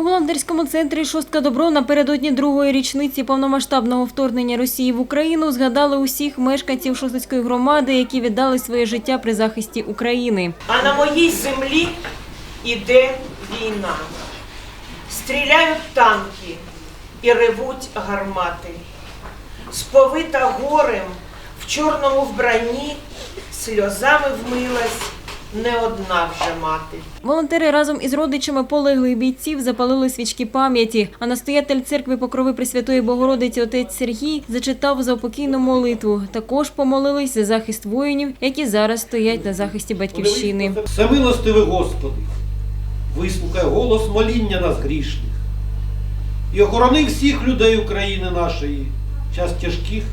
У волонтерському центрі Шостка Добро напередодні другої річниці повномасштабного вторгнення Росії в Україну згадали усіх мешканців Шостицької громади, які віддали своє життя при захисті України. А на моїй землі іде війна. Стріляють танки і ревуть гармати. Сповита горем в чорному вбранні, сльозами вмилась не одна вже мати. Волонтери разом із родичами полеглих бійців запалили свічки пам'яті. А настоятель церкви Покрови Пресвятої Богородиці отець Сергій зачитав заупокійну молитву. Також помолились за захист воїнів, які зараз стоять на захисті батьківщини. Всемилостивий Господи, вислухай голос моління нас грішних і охорони всіх людей України нашої в час тяжких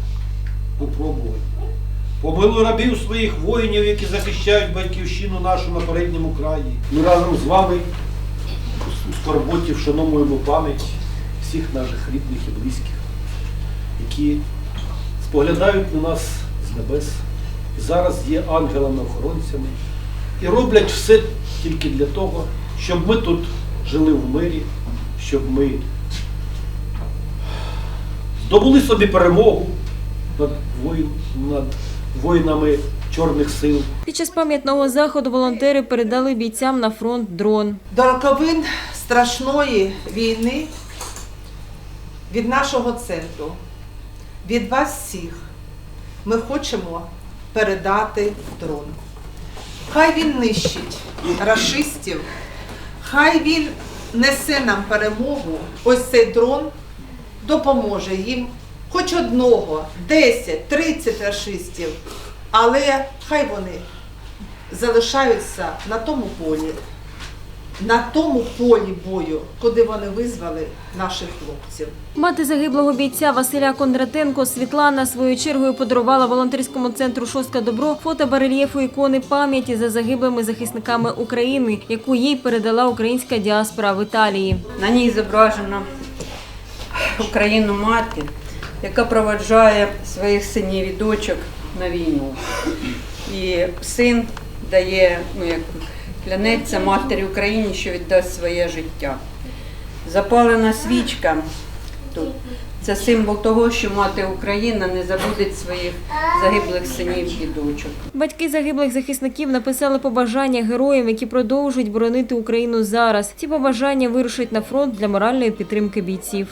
випробувань. Помилуй рабів своїх воїнів, які захищають батьківщину нашу на передньому краї. Ми разом з вами у скорботі вшановуємо пам'ять всіх наших рідних і близьких, які споглядають на нас з небес і зараз є ангелами-охоронцями і роблять все тільки для того, щоб ми тут жили в мирі, щоб ми здобули собі перемогу над, воїн, над воїнами Чорних сил. Під час пам'ятного заходу волонтери передали бійцям на фронт дрон. До роковин страшної війни від нашого центру, від вас всіх, ми хочемо передати дрон. Хай він нищить рашистів, хай він несе нам перемогу. Ось цей дрон допоможе їм хоч одного, 10, 30 рашистів, але хай вони залишаються на тому полі, на тому полі бою, куди вони визвали наших хлопців. Мати загиблого бійця Василя Кондратенко Світлана своєю чергою подарувала волонтерському центру Шостка Добро фото барельєфу ікони пам'яті за загиблими захисниками України, яку їй передала українська діаспора в Італії. На ній зображена Україну мати, яка проведжає своїх синів і дочок на війну. І син дає, ну як клянеться матері Україні, що віддасть своє життя. Запалена свічка тут. Це символ того, що мати Україна не забуде своїх загиблих синів і дочок. Батьки загиблих захисників написали побажання героям, які продовжують боронити Україну зараз. Ці побажання вирушать на фронт для моральної підтримки бійців.